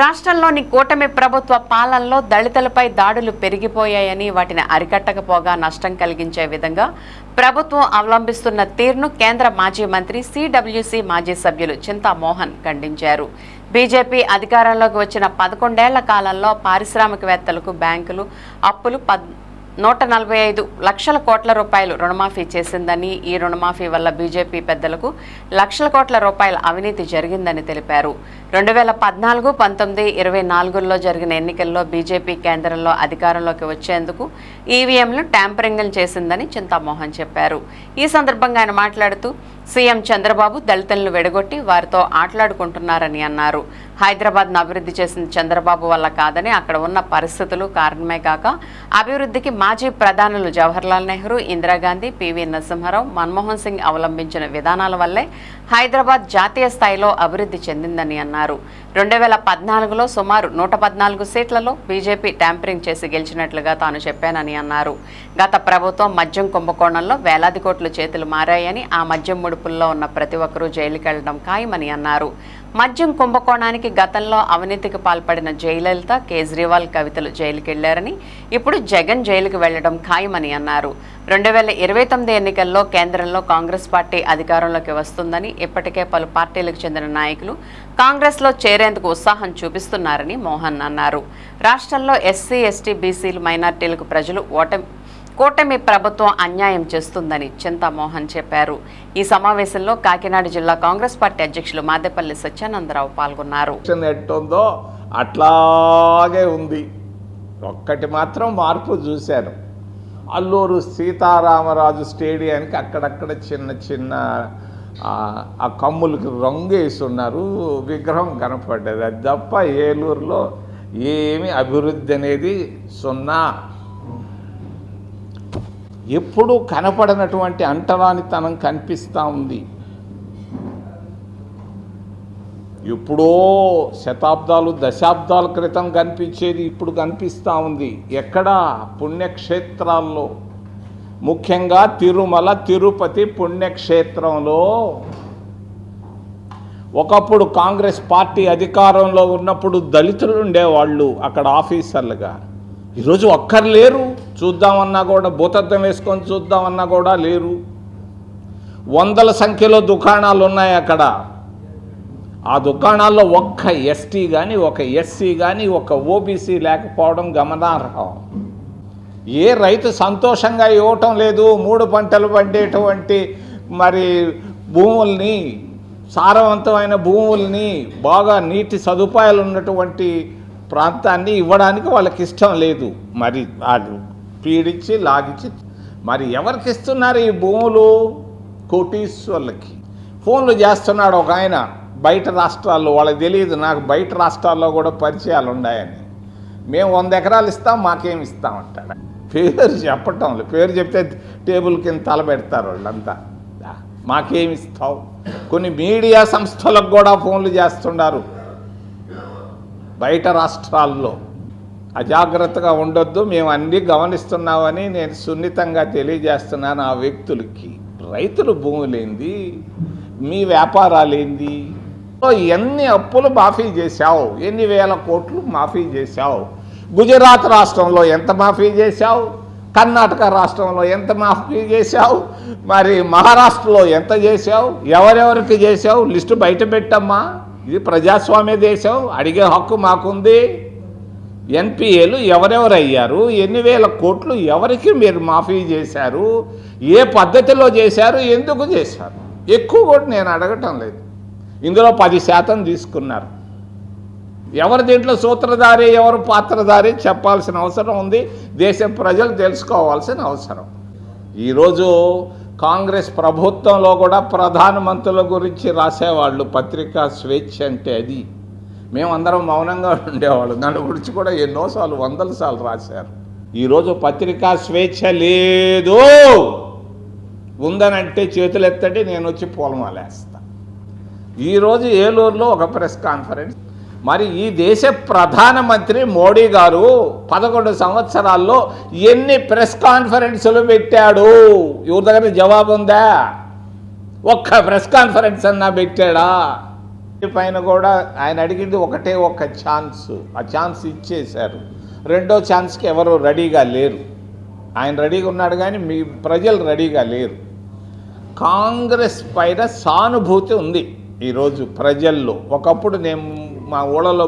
రాష్ట్రంలోని కూటమి ప్రభుత్వ పాలనలో దళితులపై దాడులు పెరిగిపోయాయని వాటిని అరికట్టకపోగా నష్టం కలిగించే విధంగా ప్రభుత్వం అవలంబిస్తున్న తీరును కేంద్ర మాజీ మంత్రి సిడబ్ల్యూసి మాజీ సభ్యులు చింతా మోహన్ ఖండించారు. బీజేపీ అధికారంలోకి వచ్చిన పదకొండేళ్ళ కాలంలో పారిశ్రామికవేత్తలకు బ్యాంకులు అప్పులు పద్ నూట నలభై ఐదు లక్షల కోట్ల రూపాయలు రుణమాఫీ చేసిందని ఈ రుణమాఫీ వల్ల బీజేపీ పెద్దలకు లక్షల కోట్ల రూపాయల అవినీతి జరిగిందని తెలిపారు. రెండు వేల పద్నాలుగు పంతొమ్మిది ఇరవై నాలుగులో జరిగిన ఎన్నికల్లో బీజేపీ కేంద్రంలో అధికారంలోకి వచ్చేందుకు ఈవీఎంలు ట్యాంపరింగ్ చేసిందని చింతామోహన్ చెప్పారు. ఈ సందర్భంగా ఆయన మాట్లాడుతూ సీఎం చంద్రబాబు దళితులను వెడగొట్టి వారితో ఆటలాడుకుంటున్నారని అన్నారు. హైదరాబాద్ను అభివృద్ధి చేసిన చంద్రబాబు వల్ల కాదని అక్కడ ఉన్న పరిస్థితులు కారణమే కాక అభివృద్ధికి మాజీ ప్రధానులు జవహర్లాల్ నెహ్రూ ఇందిరాగాంధీ పివి నరసింహారావు మన్మోహన్ సింగ్ అవలంబించిన విధానాల వల్లే హైదరాబాద్ జాతీయ స్థాయిలో అభివృద్ధి చెందిందని అన్నారు. రెండు వేల పద్నాలుగులో సుమారు నూట పద్నాలుగు సీట్లలో బీజేపీ ట్యాంపరింగ్ చేసి గెలిచినట్లుగా తాను చెప్పానని అన్నారు. గత ప్రభుత్వం మద్యం కుంభకోణంలో వేలాది కోట్లు చేతులు మారాయని ఆ మద్యం ముడుపుల్లో ఉన్న ప్రతి ఒక్కరూ జైలుకెళ్ళడం ఖాయమని అన్నారు. మద్యం కుంభకోణానికి గతంలో అవినీతికి పాల్పడిన జయలలిత కేజ్రీవాల్ కవితలు జైలుకెళ్ళారని ఇప్పుడు జగన్ జైలుకి వెళ్ళడం ఖాయమని అన్నారు. రెండు వేల ఇరవై తొమ్మిది ఎన్నికల్లో కేంద్రంలో కాంగ్రెస్ పార్టీ అధికారంలోకి వస్తుందని ఇప్పటికే పలు పార్టీలకు చెందిన నాయకులు కాంగ్రెస్లో చేరేందుకు ఉత్సాహం చూపిస్తున్నారని మోహన్ అన్నారు. రాష్ట్రంలో ఎస్సీ ఎస్టీ బీసీలు మైనార్టీలకు ప్రజలు ఓటమి కూటమి ప్రభుత్వం అన్యాయం చేస్తుందని చింతామోహన్ చెప్పారు. ఈ సమావేశంలో కాకినాడ జిల్లా కాంగ్రెస్ పార్టీ అధ్యక్షులు మాదేపల్లి సత్యానందరావు పాల్గొన్నారు. ఎట్టుందో అట్లాగే ఉంది. ఒక్కటి మాత్రం మార్పు చూశాను. అల్లూరు సీతారామరాజు స్టేడియానికి అక్కడక్కడ చిన్న చిన్న ఆ, కమ్ములకి రంగు వేసి విగ్రహం కనపడ్డది. అది తప్ప ఏలూరులో ఏమి అభివృద్ధి అనేది సున్నా. ఎప్పుడూ కనపడనటువంటి అంటరానితనం కనిపిస్తూ ఉంది. ఎప్పుడో శతాబ్దాలు దశాబ్దాల క్రితం కనిపించేది ఇప్పుడు కనిపిస్తూ ఉంది. ఎక్కడ? పుణ్యక్షేత్రాల్లో. ముఖ్యంగా తిరుమల తిరుపతి పుణ్యక్షేత్రంలో. ఒకప్పుడు కాంగ్రెస్ పార్టీ అధికారంలో ఉన్నప్పుడు దళితులు ఉండేవాళ్ళు అక్కడ ఆఫీసర్లుగా. ఈరోజు ఒక్కరు లేరు చూద్దామన్నా కూడా భూతత్వం వేసుకొని చూద్దామన్నా కూడా లేరు. వందల సంఖ్యలో దుకాణాలు ఉన్నాయి అక్కడ. ఆ దుకాణాల్లో ఒక్క ఎస్టీ కానీ ఒక ఎస్సీ కానీ ఒక ఓబీసీ లేకపోవడం గమనార్హం. ఏ రైతు సంతోషంగా ఇవ్వటం లేదు మూడు పంటలు పండేటువంటి మరి భూముల్ని సారవంతమైన భూముల్ని బాగా నీటి సదుపాయాలు ఉన్నటువంటి ప్రాంతాన్ని ఇవ్వడానికి వాళ్ళకి ఇష్టం లేదు. మరి వాళ్ళు పీడించి లాగించి మరి ఎవరికి ఇస్తున్నారు ఈ భూములు? కోటీశ్వర్లకి. ఫోన్లు చేస్తున్నాడు ఒక ఆయన బయట రాష్ట్రాల్లో వాళ్ళకి తెలియదు నాకు బయట రాష్ట్రాల్లో కూడా పరిచయాలు ఉన్నాయని. మేము వంద ఎకరాలు ఇస్తాం మాకేం ఇస్తామంటాడు పేరు చెప్పటం లేదు. పేరు చెప్తే టేబుల్ కింద తల పెడతారు వాళ్ళంతా. మాకేమి ఇస్తావు? కొన్ని మీడియా సంస్థలకు కూడా ఫోన్లు చేస్తున్నారు. బయట రాష్ట్రాల్లో. అజాగ్రత్తగా ఉండొద్దు మేము అన్నీ గమనిస్తున్నామని నేను సున్నితంగా తెలియజేస్తున్నాను ఆ వ్యక్తులకి. రైతులు భూములేంది మీ వ్యాపారాలేంది ఓ, ఎన్ని అప్పులు మాఫీ చేశావు? ఎన్ని వేల కోట్లు మాఫీ చేశావు? గుజరాత్ రాష్ట్రంలో ఎంత మాఫీ చేశావు? కర్ణాటక రాష్ట్రంలో ఎంత మాఫీ చేశావు? మరి మహారాష్ట్రలో ఎంత చేశావు? ఎవరెవరికి చేశావు? లిస్టు బయట పెట్టమ్మా. ఇది ప్రజాస్వామ్య దేశం. అడిగే హక్కు మాకుంది. ఎన్పిఏలు ఎవరెవరు అయ్యారు ఎన్ని వేల కోట్లు ఎవరికి మీరు మాఫీ చేశారు? ఏ పద్ధతిలో చేశారు? ఎందుకు చేశారు? ఎక్కువ కూడా నేను అడగటం లేదు. ఇందులో పది శాతం తీసుకున్నారు. ఎవరు దీంట్లో సూత్రధారి ఎవరు పాత్రధారి చెప్పాల్సిన అవసరం ఉంది. దేశం ప్రజలు తెలుసుకోవాల్సిన అవసరం. ఈరోజు కాంగ్రెస్ ప్రభుత్వంలో కూడా ప్రధానమంత్రుల గురించి రాసేవాళ్ళు పత్రికా స్వేచ్ఛ అంటే అది. మేమందరం మౌనంగా ఉండేవాళ్ళు. దాని గురించి కూడా ఎన్నోసార్లు వందల సార్లు రాశారు. ఈరోజు పత్రికా స్వేచ్ఛ లేదు. ఉందనంటే చేతులు ఎత్తండి నేను వచ్చి పూలమాలేస్తా ఈరోజు ఏలూరులో ఒక ప్రెస్ కాన్ఫరెన్స్. మరి ఈ దేశ ప్రధానమంత్రి మోడీ గారు పదకొండు సంవత్సరాల్లో ఎన్ని ప్రెస్ కాన్ఫరెన్సులు పెట్టాడు? ఎవరి దగ్గర జవాబు ఉందా ఒక్క ప్రెస్ కాన్ఫరెన్స్ అన్నా పెట్టాడా? పైన కూడా ఆయన అడిగింది ఒకటే ఒక ఛాన్స్. ఆ ఛాన్స్ ఇచ్చేశారు. రెండో ఛాన్స్కి ఎవరు రెడీగా లేరు. ఆయన రెడీగా ఉన్నాడు కానీ మీ ప్రజలు రెడీగా లేరు. కాంగ్రెస్ పైన సానుభూతి ఉంది ఈరోజు ప్రజల్లో. ఒకప్పుడు నేను మా ఊళ్ళలో